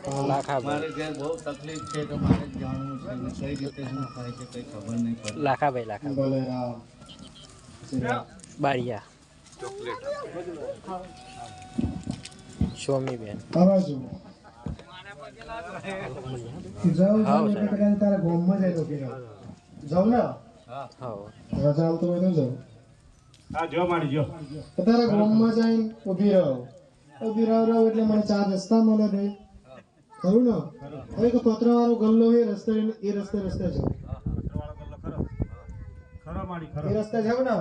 લાખાભાઈ મારે ઘેર બહુ તકલીફ છે તો મારે જાણવું છે કઈ રીતે શું થાય છે કઈ ખબર નહીં પડતી લાખાભાઈ લાખાભાઈ. બારિયા. સ્વામીબેન. આવા જો જાઉં હાવ જાઉં એટલે કદાચ તારા ગામમાં જાય તો કે જાઉં ને. હા. રજા આવતો હોય તો જાઉં હા જો મારી જો. તારા ગામમાં જઈને ઊભી રહો. ઊભી રહો રહો એટલે મને ચાર રસ્તા મળે ભાઈ. ખરું ને? એક કે પતરા વાળો ગલ્લો એ રસ્તે એ રસ્તે રસ્તે છે. ખરો. ખરો એ રસ્તે જાવ ને?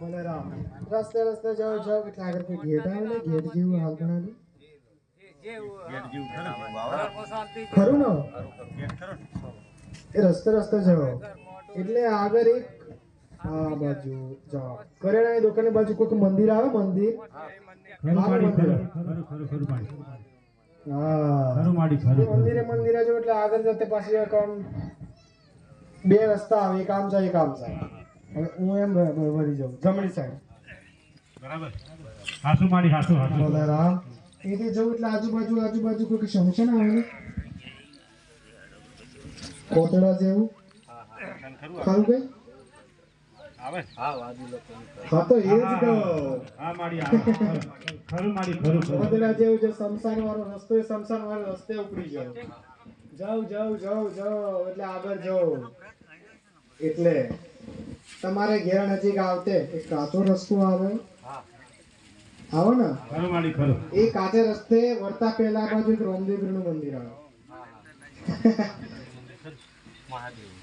ભલે રામ. રસ્તે રસ્તે જાવ જાવ એટલે આગળ કોઈ ગેટ આવે ને? ગેટ જેવું હાલ બનાવ્યું ખરું. ખરું ને? એ રસ્તે રસ્તે જાઓ. એટલે આગળ એક આ બાજુ જાઓ. કરિયાણાની દુકાનની બાજુ કોઈક મંદિર આવે? મંદિર? ખરું ખરું મંદિરે મંદિરે જો એટલે આગળ જતે પાછી એક બે રસ્તા આવે એક આમ જાય એક આમ જાય. હું એમ વળી જાઉં. જમણી સાઈડ બરાબર. હાસુ રામ. જવું એટલે આજુબાજુ આજુબાજુ કોઈ શમશાન આવે ને કોતડા જેવું? ખરું કઈ? હા તો એ જ કહો. હા મારી ખરું. ખરું ખરું. ખરું જેવું જે શમશાન વાળો રસ્તો એ શમશાન વાળો રસ્તે ઉપડી જાવ જાવ જાવ જાવ જાવ એટલે આગળ જાવ એટલે તમારે ઘેર નજીક આવતે એક કાચો રસ્તો આવે. આવો ને. ખરું મારી ખરું. એ કાચે રસ્તે વળતા પહેલા આ બાજુ એક રામદેવનું મંદિર આવે.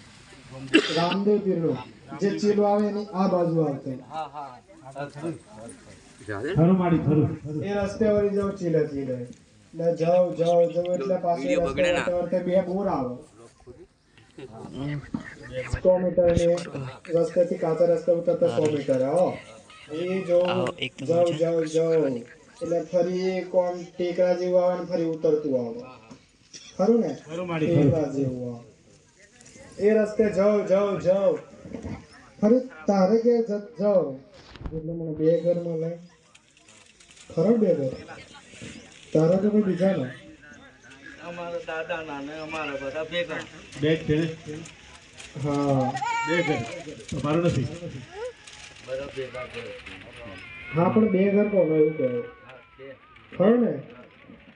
રામદેવ પીરનું જે ચીલો આવે એની આ બાજુ આવતો હા હા ખરું મારી ખરું એ રસ્તે વળી જાવ ચીલે ચીલે. એટલે જાવ જાવ જાવ એટલે પાછો રસ્તે વળતે વળતે બે બોર આવે. સો મીટરની રસ્તેથી કાચા રસ્તે ઉતરતા સો મીટર હો. એ જો જાવ જાવ જાવ એટલે ફરી એક ટેકરા જેવું આવે ને ફરી ઉતરતું આવે. ખરું ને? ટેકરા જેવું આવે. એ રસ્તે જાઓ જાઉં જાઉં ફરી તારે કે જ- જાવ એટલે મને બે ઘર મળે ખરો બે ઘર? તારા તો કોઈ બીજા ના? અમારા દાદા ના ને અમારા બધા ભેગા. બે છે હા. બે ઘર તમારું નથી. બધા ભેગા હા પણ બે ઘર કોણ એવું કહે. ખરો ને?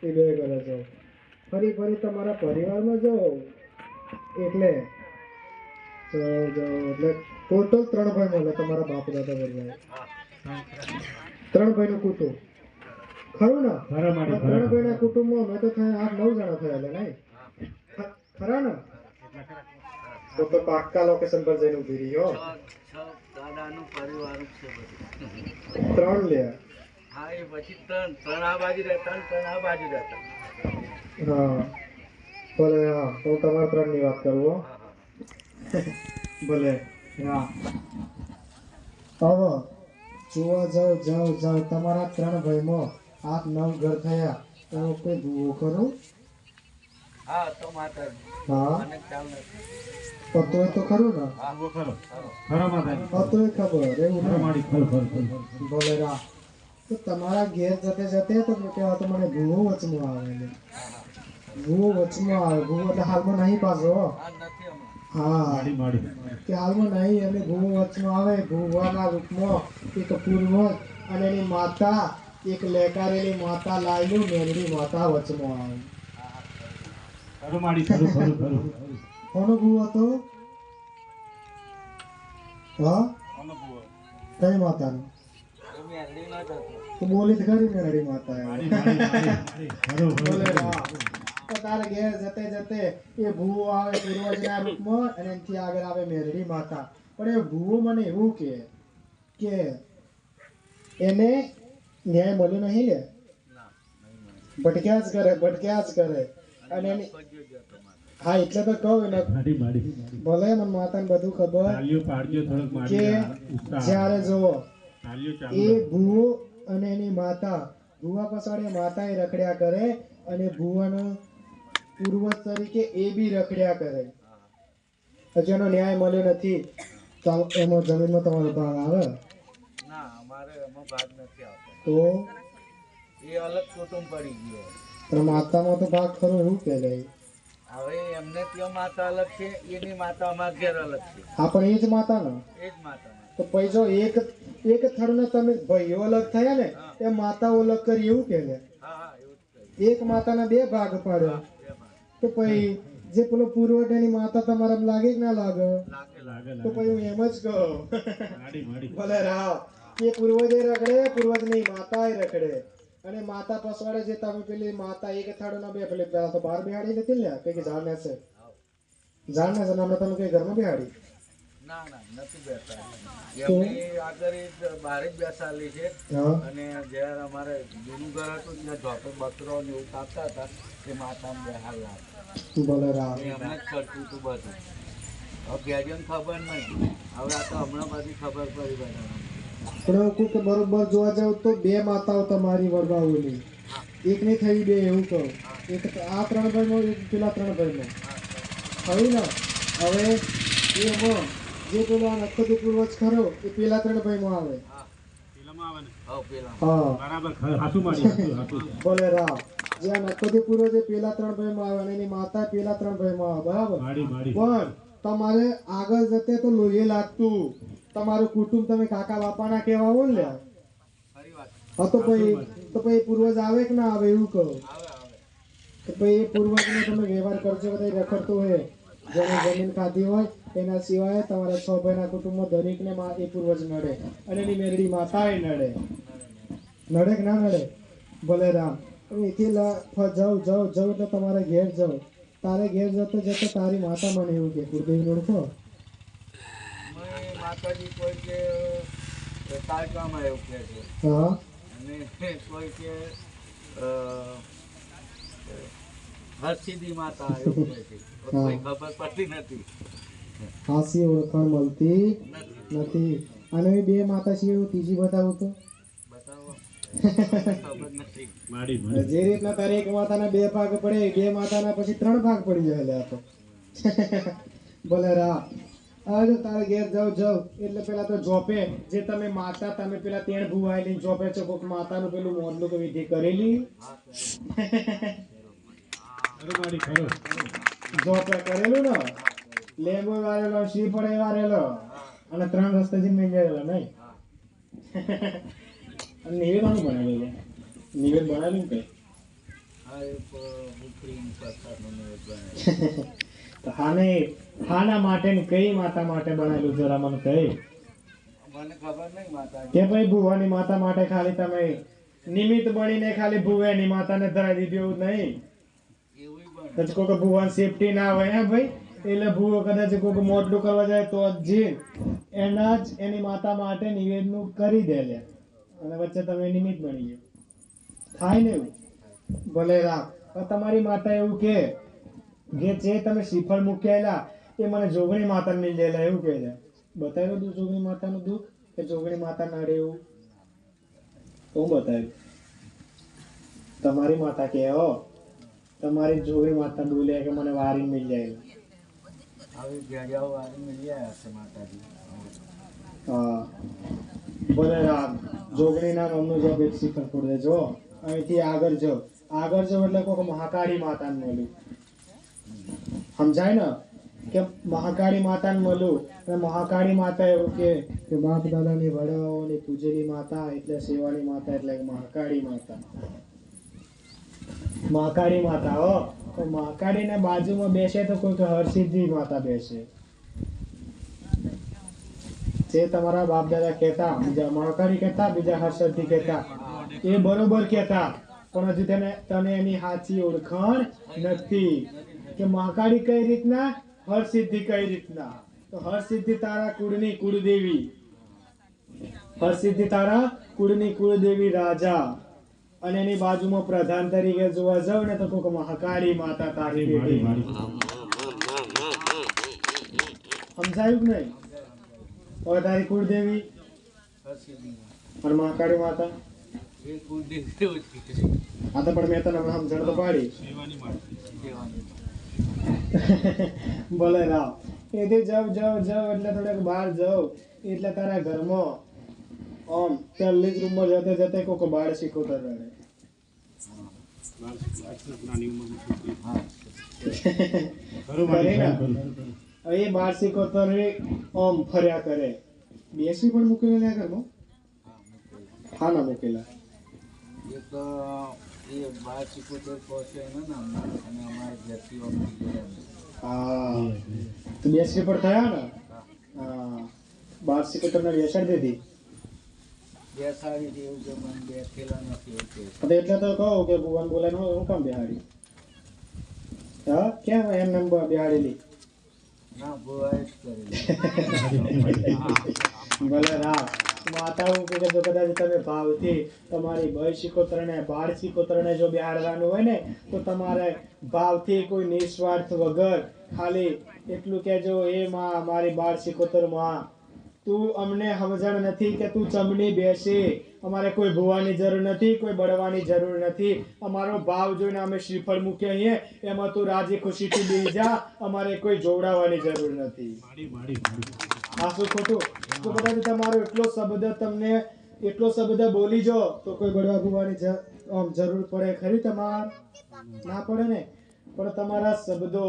એ બે ઘરે જાઓ. ફરી ફરી તમારા પરિવારમાં જાઓ. એટલે એટલે ટોટલ ત્રણ ભાઈ મળે તમારા બાપ દાદા બધા ત્રણ ભાઈનું કુટુંબ. ખરું ને? ત્રણ ભાઈના કુટુંબમાં અમે તો થયા આઠ નવ જણા થયા નહીં? ખરા ને? તો તો પાક્કા લોકેશન પર જઈને ઊભી રહી હો. છ છ દાદાનું પરિવાર છે ત્રણ લે. હા. એ પછી ત્રણ ત્રણ આ બાજુ રહેતા ત્રણ આ બાજુ રહેતા હા ભલે હા. તો હું તમારા ત્રણની વાત કરું હા. ભલે હવે જોવા જાઓ જાઓ જાઓ. તમારા ત્રણ ભાઈમાં આઠ નવ ઘર થયા. એનો કોઈ ભૂવો ખરો? હા તો માતા હા? પતોય તો ખરું ને? ખરો. ખરો. ખરો માતા પતોય ખબર એવું ખરું બોલે ખરું ખરું રા. તો તમારા ઘેર જતે જતે તો કહેવા તો મને ભૂવો વચમાં આવે છે ભૂવો વચમાં આવે. ભૂવો એટલે હાલમાં નહીં પાછો. હા નથી હા. મારી મારી કે હાલમાં નહીં અને ભૂવો વચમાં આવે ભૂવાના રૂપમાં એક પૂર્વજ અને એની માતા એક લેકારેલી માતા લાયલું માતા વચમાં આવે. કોનો હતો? હા? કઈ માતાનો? તો બોલી ખરી મેલડી માતા બોલે તારે ઘેર જતે જતે એ ભૂવો આવે પૂર્વજના રૂપમાં અને એનાથી આગળ આવે મેરડી માતા. પણ એ ભૂવો મને એવું કે કે એને ન્યાય મળ્યો નહીં ને? ભટક્યા જ કરે ભટક્યા જ કરે. અને એની હા એટલે તો કહું ને મારી મારી. ભલે મને માતાને બધું ખબર કે જ્યારે જુઓ એ ભૂવો અને એની માતા ભૂવા પછાડે માતા એ રખડ્યા કરે અને ભૂવાનો પૂર્વજ તરીકે એ બી રખડ્યા કરે. જેનો ન્યાય મળ્યો નથી તો એમાં જમીનમાં તમારો ભાગ આવે. ના અમારે એમાં ભાગ નથી આવતો. તો? એ અલગ કુટુંબ પડી ગયો. પણ માતામાં તો ભાગ ખરો એવું કે લે હવે એમને ત્યાં માતા અલગ છે એની માતા અમારા ઘેર અલગ છે. હા પણ એ જ માતા ને એ જ માતા તો પછી જો એક એક થડને તમે ભાઈઓ અલગ થયા ને એ માતાઓ અલગ કરી એવું કે કહ્યું. એક માતાના બે ભાગ પાડ્યો. તો પછી જે પેલો પૂર્વજની માતા તમારા લાગે કે ના લાગે. તો પછી હું એમ જ કહું. ભલે રાવ એ પૂર્વજે રખડે પૂર્વજ નહીં માતા રખડે. અને માતા પસવાડે જે તમે પેલી માતા એક થાળો ના બે પેલી બાર બેહાડી નથી ને કઈ જાણે ઝાડ ને છે? ઝાડ ને છે તમે કઈ ઘરમાં બેહાડી? ના ના નથી બેસતા. એમની આગળ એ બહાર જ બેસાડેલી છે. અને જ્યારે અમારે જૂનું ઘર હતું ત્યાં ઝોપે બકરો ને એવું કાપતા હતા તે માતા બેહાર લાગે ભલે રાવ એ એમને જ કરતું હતું બધું. હવે ગેજન ખબર નહીં. હવે આ તો હમણાં બધી ખબર પડી બધા પણ હું કે બરોબર જોવા જાવ તો બે માતાઓ તમારી વડવાઓની એક નહીં થઈ બે એવું કહું. એક આ ત્રણ ભાઈમાં એક પેલા ત્રણ ભાઈમાં થયું ને. હવે એમાં જે પેલો આ નખોદી પૂર્વજ ખરો એ પેલા ત્રણ ભાઈ માં આવે ભલે રામ. જે આ પૂર્વજ એ પેલા ત્રણ ભાઈમાં આવે અને એની માતા પેલા ત્રણ ભાઈમાં આવે બરાબર? માડી માડી પણ તમારે આગળ જતે તો લોહી લાગતું. તમારું કુટુંબ તમે કાકા બાપાના કહેવા હો ને હા તો પછી તો પછી પૂર્વજ આવે કે ના આવે એવું કહો? આવે આવે. તો પછી એ પૂર્વજનો તમે વ્યવહાર કરજો બધા રખડતો હોય. જેને જમીન ખાધી હોય એના સિવાય તમારા છ ભાઈના કુટુંબમાં દરેકને એ પૂર્વજ નડે અને એની મેરડી માતાએ નડે. નડે કે ના નડે? ભલે રામ. એથી જાઉં જાઉં જાઉં એટલે તમારે ઘેર જાઉં તારે ઘેર જતો જતો તારી માતા મને એવું કે કુળદેવી ઓળખો માતાજી કોઈ કે તારકામાં એવું કહે છે. હા. અને કોઈ કે હરસિદ્ધિ માતા એવું કહે છે. કોઈ ખબર પડતી નથી. હાસી ઓળખાણ મળતી નથી. અને બે માતા સિવાય ત્રીજી બતાવું તો. જે રીતના તારે એક માતાના બે ભાગ પડે બે માતાના પછી ત્રણ ભાગ પડી જાય લે તો. ભલે રા. જો તારે ઘેર જાવ જાવ એટલે પેલા તો જોપે જે તમે માતા તમે પેલા તેણ ભુવાયેલી જોપે છો કોક માતાનું પેલું મોડલું કે વિધિ કરેલી. જોપે કરેલું ને? લેંબો વારેલો શ્રીફળ વારેલો અને ત્રણ રસ્તે જઈને ગયેલો નહીં? અને નિવેદન બનાવેલું લે નિવેદ બનાવેલું કઈ. તો હાને હાના માટે ને કઈ માતા માટે બનાવેલું જરા મને કહી? કે ભાઈ ભુવાની માતા માટે ખાલી તમે નિમિત્ત બનીને ખાલી ભુવાની માતાને ધરાવી દીધી એવું નહીં? પછી કોઈક ભુવાન સેફટી ના હોય હે ભાઈ? એટલે ભૂવો કદાચ કોઈક મોટલું કરવા જાય તો જે એના જ એની માતા માટે નિવેદનું કરી દે લે. અને વચ્ચે તમે નિમિત્ત બની ગયો. થાય ને એવું? ભલે રામ. તમારી માતા એવું કે જે તમે શ્રીફળ મૂકેલા, એ મને જોગણી માતા મિલ ગયેલા એવું કહે છે. બતાવ્યું તું જોગણી માતાનું દુઃખ? કે જોગણી માતા નડે એવું? તો બતાવ્યું. તમારી માતા કે હો તમારી જોગણી માતા બોલે કે મને વારી મિલ જાય આવી જોગણીના નામનું મળી આવ્યા છે માતાજી. હા. ભલે રામ જોગણી નામ અમનું જો એક શિખર ફોડે જો અહીંથી આગળ જો. આગળ જો એટલે કોઈક મહાકાળી માતાને મળ્યું. સમજાય ને? કે મહાકાળી માતાને મળ્યું. અને મહાકાળી માતા એવું કે બાપ દાદાની વડાઓની પૂજેલી માતા એટલે સેવાની માતા એટલે મહાકાળી માતા. મહાકાળી માતા, હો. તો મહાકાળીને બાજુમાં બેસે તો કોઈક હરસિદ્ધિ માતા બેસે. જે તમારા બાપ દાદા કહેતા, બીજા મહાકાળી કહેતા, બીજા હરસિદ્ધિ કહેતા. એ બરોબર કહેતા, પણ હજુ તેને, તને એની સાચી ઓળખાણ નથી કે મહાકાળી કઈ રીતના, હરસિદ્ધિ કઈ રીતના. તો હરસિદ્ધિ તારા કુળની કુળદેવી. હરસિદ્ધિ તારા કુળની કુળદેવી રાજા. અને એની બાજુમાં પ્રધાન તરીકે જોવા જાવ ને તો કોક મહાકાળી માતા તારી બેટી સમજાયું કે નહીં? હવે તારી કુળદેવી? પણ મહાકાળી માતા? તો પણ મેં તને હમણાં સમજણ તો પાડી. ભલે રાવ. એથી જાવ જાવ જાવ એટલે થોડેક બહાર જાવ. એટલે તારા ઘરમાં આમ પહેલી જ રૂમમાં જતે જતે કોક બાળ શીખવતો રહે નાની ઉંમરમાં છોકરી. હા ખરું મારી કરે ખરું ને? ખરું. હવે એ બાર સિકોતર આમ ફર્યા કરે બેસી પણ મૂકેલા ને ઘરમાં હા મૂકેલા. હા ના મૂકેલા એક અ, એ બાર સિકોતેર પહોંચે ને ને અમારે અને અમારે ઘરથી ઓમથી ગયા ને. હા તો બેસી પણ થયા ને હા બાર સિકોતર ને બેસાડી દીધી બેસાડી દે એવું કે મને બેઠેલા નથી કહે એટલે તો કહું કે ભુવન બોલાય હું કામ બેહાડી? હા? કેમ એમ એમ બેહાડેલી? ના ભુવાએ જ કરેલી. ભલે રામ. કે જો કદાચ તમે ભાવથી તમારી ભય શિકોત્રને બાળ શિકોત્રને જો બેહાડવાનું હોય ને તો તમારે ભાવથી કોઈ નિસ્વાર્થ વગર ખાલી એટલું કહેજો એ માં મારી બાળ શિકોતરમાં તું અમને સમજણ નથી કે તું ચમની બેસી. અમારે કોઈ ભોવાની જરૂર નથી કોઈ બળવાની જરૂર નથી. અમારો ભાવ જોઈને અમે શ્રીફળ મૂકીએ છીએ. એમાં તું રાજી ખુશીથી બેસી જા. અમારે કોઈ જોવડાવવાની જરૂર નથી. આ શું ખોટું? તો કદાચ તમારો એટલો શબ્દ તમને એટલો શબ્દ બોલી જો તો કોઈ બળવા ભોવાની જરૂર પડે. ખરી તમાર? ના પડે ને? પણ તમારા શબ્દો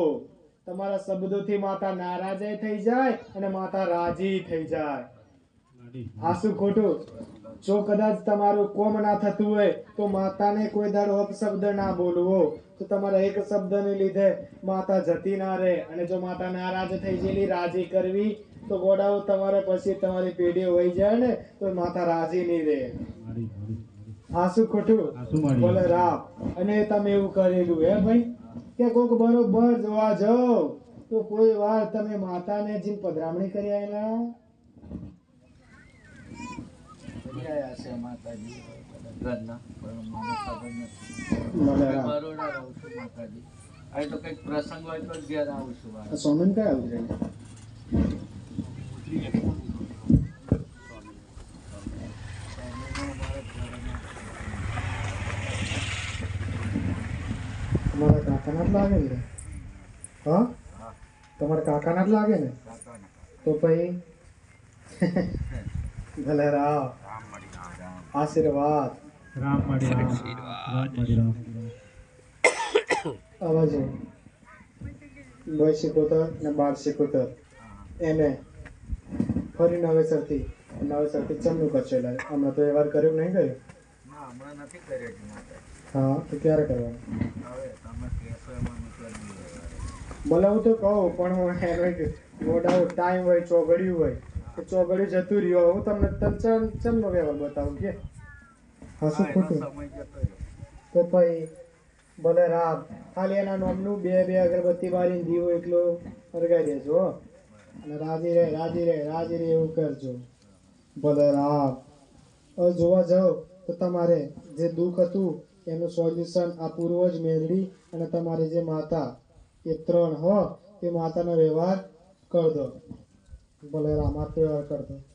તમારા શબ્દોથી માતા નારાજ થઈ જાય અને માતા રાજી થઈ જાય. આસુ ખોટું? જો કદાચ તમારું કોમ ના થતું હોય, તો માતાને કોઈ દાડો અપશબ્દ ના બોલવો. તો તમારા એક શબ્દને લીધે માતા જતી ના રહે. અને જો માતા નારાજ થઈ ગયેલી, રાજી કરવી, તો ગોડાઓ તમારે પછી તમારી પેઢી વહી જાય ને, તો માતા રાજી નહીં રહે. માડી માડી માડી. આ શું ખોટું બોલે રામ. અને તમે એવું કરેલું હે ભાઈ? કે કોક બરોબર જોવા જાઓ. તો કોઈ વાર તમે માતાને જીન પધરામણી કરી આયેલા? કરી કયા છે માતાજી ઘરના પણ મને ખબર નથી બોલે રામ બરોડા રહું છું માતાજી અહીં તો કંઈક પ્રસંગ હોય તો જ ઘેર આવું છું આ મારે. સોનમ કયા ઉતરે સ્વામીનો અમારે ઘરમાં તમારા કાકાના જ લાગે ને હા? હા તમારા કાકાના જ લાગે ને? તો પછી? ભલે રામ. આશીર્વાદ. રામ માડી રામ. રામ માડી રામ. અવાજ બોય શીખોતર ને બાર શીખોતર એને ફરી નવેસરથી નવેસરથી ચમનું કરશે એટલે હમણાં તો એ વાર કર્યું નહીં કર્યું? હમણાં નથી કર્યો હા તો ક્યારે કરવાનું? તમે હું તો કહું પણ હું એનો નો ટાઈમ હોય ચોગડ્યું હોય તો ચોગડ્યું જતું રહ્યું. હું તમને તમ ચમનો વ્યવહાર બતાવું કે? હા શું હા, એનો ખોટું. તો પછી ભલે રાત ખાલી એના નામનું બે બે અગરબત્તી બારીને દીવો એકલો અરગાઈ દેજો. અને રાજી રે રાજી રે રાજી રે એવું કરજો. ભલે રાત જોવા જાઓ તો તમારે જે દુઃખ હતું એનું સોલ્યુશન આ પૂર્વજ મેળવી અને તમારી જે માતા, એ ત્રણ હો, એ માતાનો વ્યવહાર કર દો. ભલે રામા વ્યવહાર કર દો.